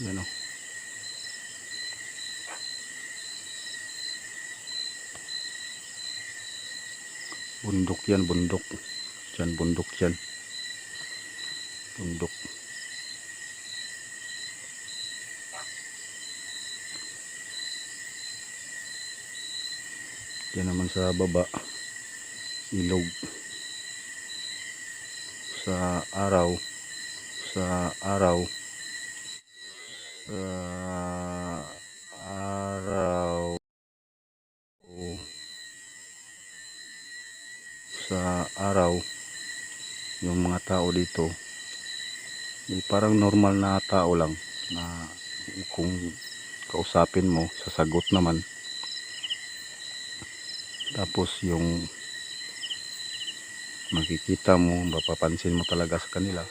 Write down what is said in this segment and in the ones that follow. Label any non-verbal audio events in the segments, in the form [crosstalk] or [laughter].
Yan o. Bundok yan, bundok. Diyan, bundok yan. Bundok. Yan naman sa baba. Ilog. Sa araw. Sa araw. Araw. Sa araw. Yung mga tao dito. eh, parang normal na tao lang. Na kung kausapin mo, sasagot naman. Tapos yung makikita mo, mapapansin mo talaga sa kanila.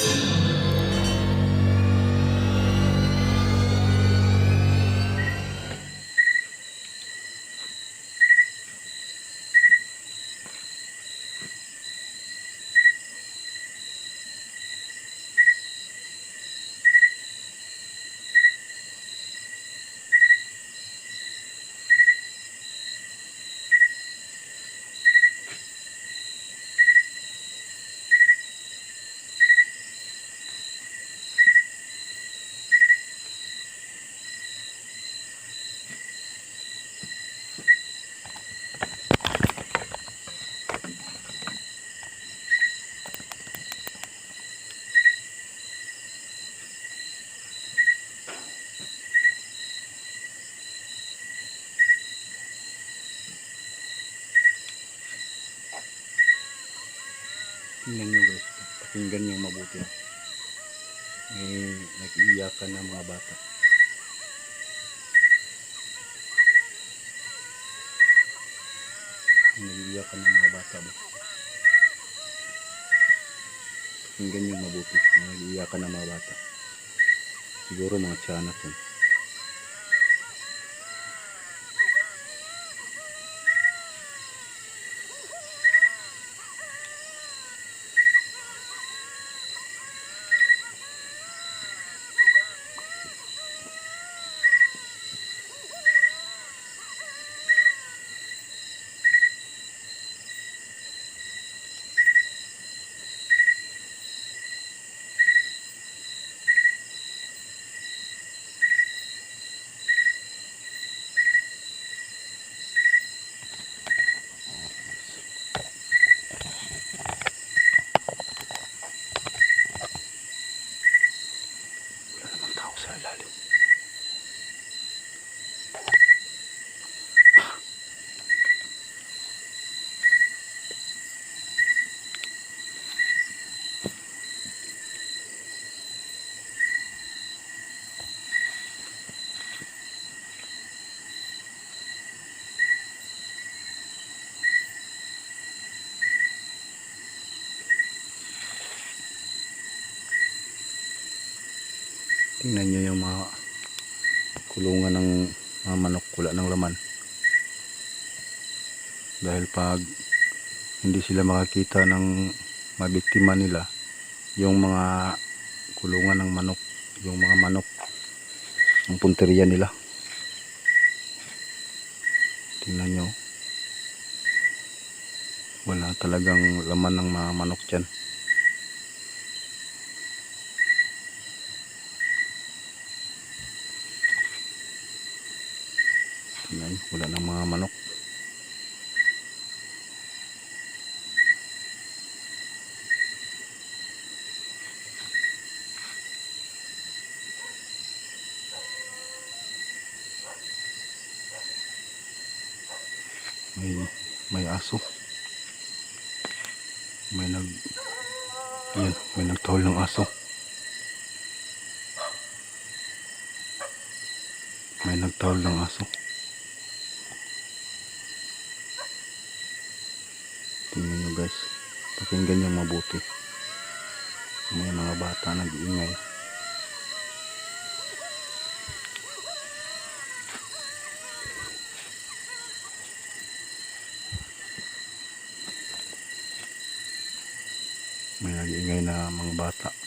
Yes. Tingnan nyo guys, pakinggan nyo mabuti. May nag-iiyakan ng mga bata. Nag-iiyakan ng mga bata ba? Pakinggan nyo mabuti. Nag-iiyakan ng mga bata. Siguro mga tiyanak yun. Wala namang tao sa ilalim. Tingnan nyo yung mga kulungan ng mga manok wala ng laman. Dahil pag hindi sila makakita ng mga biktima nila, yung mga kulungan ng manok, yung mga manok, ang punteriya nila. Tingnan nyo. Wala talagang laman ng mga manok dyan. Tingnan, wala ng mga manok. May may aso. May nag Yan, may nagtahol ng aso. May nagtahol ng aso. Tingnan nyo guys. Pakinggan nyo mabuti. May mga bata nag-iingay. may nag-iingay na mga bata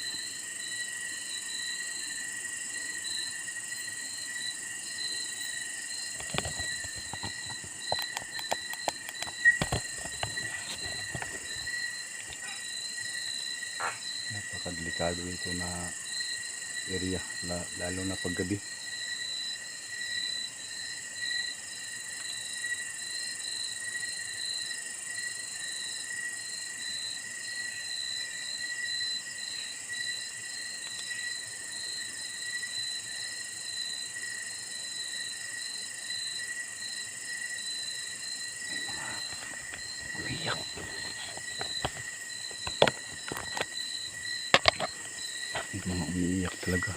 napakadelikado ito na area la- lalo na paggabi umiyak may mga umiiyak talaga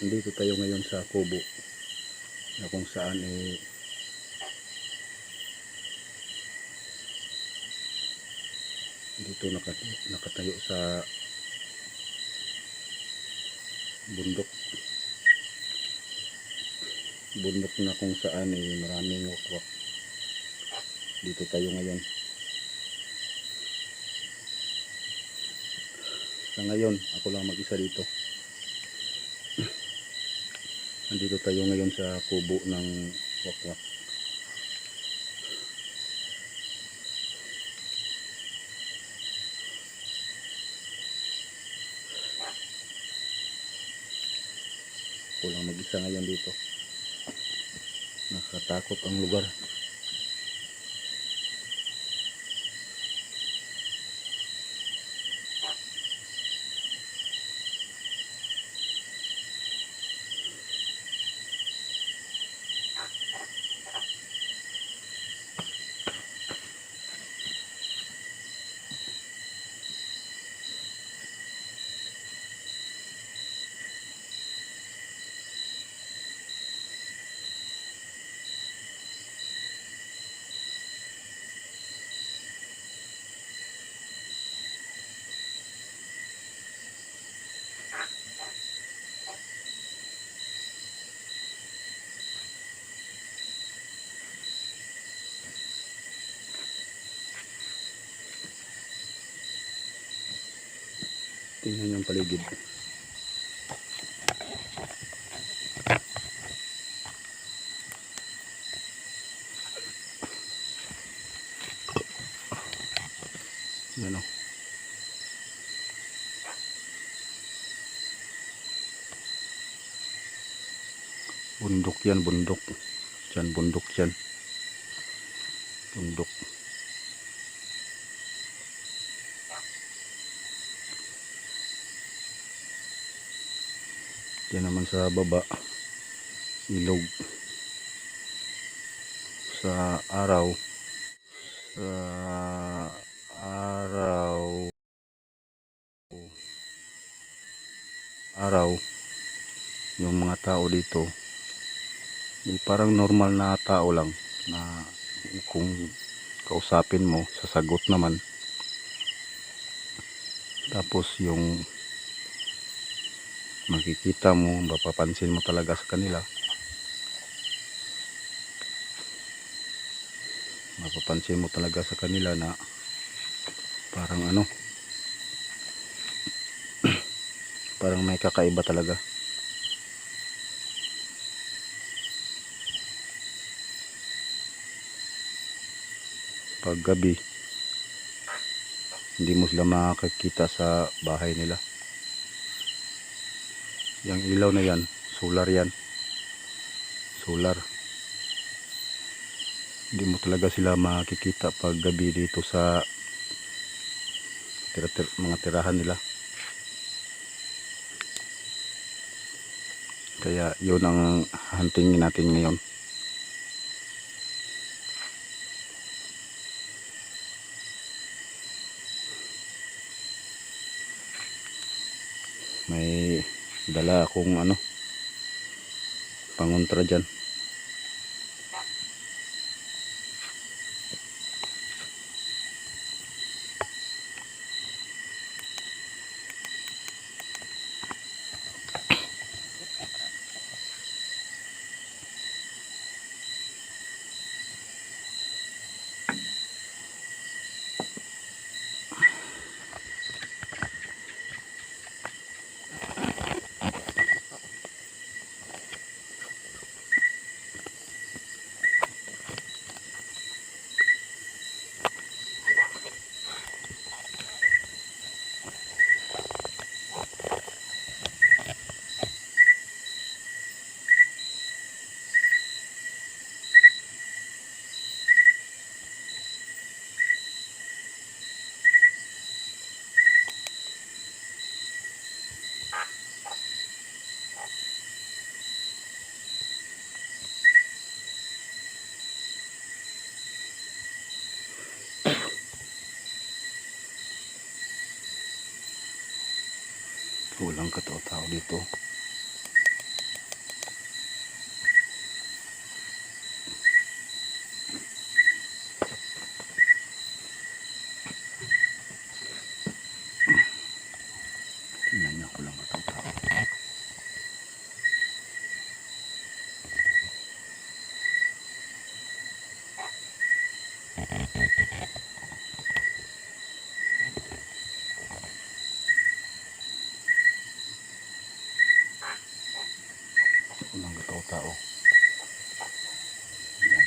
Nandito tayo ngayon sa Kubo na kung saan eh dito nakatayo, nakatayo sa bundok. Bundok na kung saan eh maraming wakwak. Dito tayo ngayon. Sa ngayon ako lang mag-isa dito Nandito tayo ngayon sa kubo ng wakwak. Ako lang mag-isa ngayon dito. Nakatakot ang lugar. Tingnan yung paligid. Yan o. Bundok yan, bundok. Diyan, bundok yan. Bundok. Yan naman sa baba. Ilog. Sa araw. Sa araw. Araw. Yung mga tao dito. eh, parang normal na tao lang. Na kung kausapin mo, sasagot naman. Tapos yung makikita mo mapapansin mo talaga sa kanila. Mapapansin mo talaga sa kanila na parang ano [clears throat] parang may kakaiba talaga. Pag gabi hindi mo sila makakita sa bahay nila yung ilaw na yan solar yan. Solar. Hindi mo talaga sila makikita pag gabi dito sa tira -tir mga tirahan nila. Kaya yun ang huntingin natin ngayon may dala akong ano pangontra dyan walang katao-tao dito. Tingnan niya walang katao-tao. walang katao-tao yan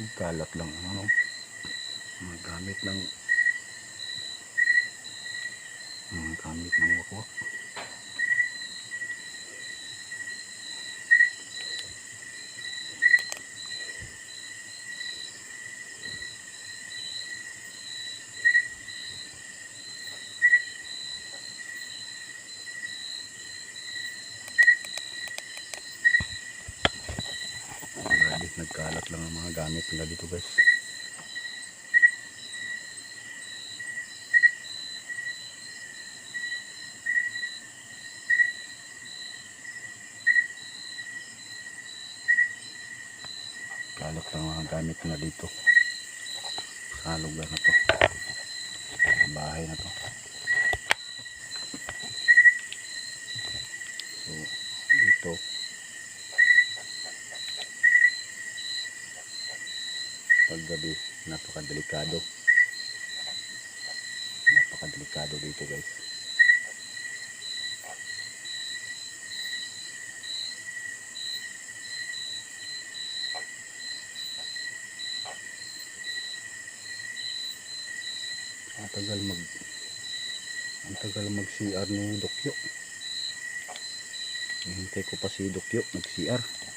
Ang kalat lang ano mga gamit ng mga gamit ng wakwak Grabe, nagkalat lang ang mga gamit nila dito guys. Kalat lang ang mga gamit nila dito. Sa lugar na to. Sa bahay na to. So, dito paggabi napakadelikado. Napakadelikado dito guys. Ang tagal mag ang tagal mag CR ni Dokyo. Hintay ko pa si Dokyo nag CR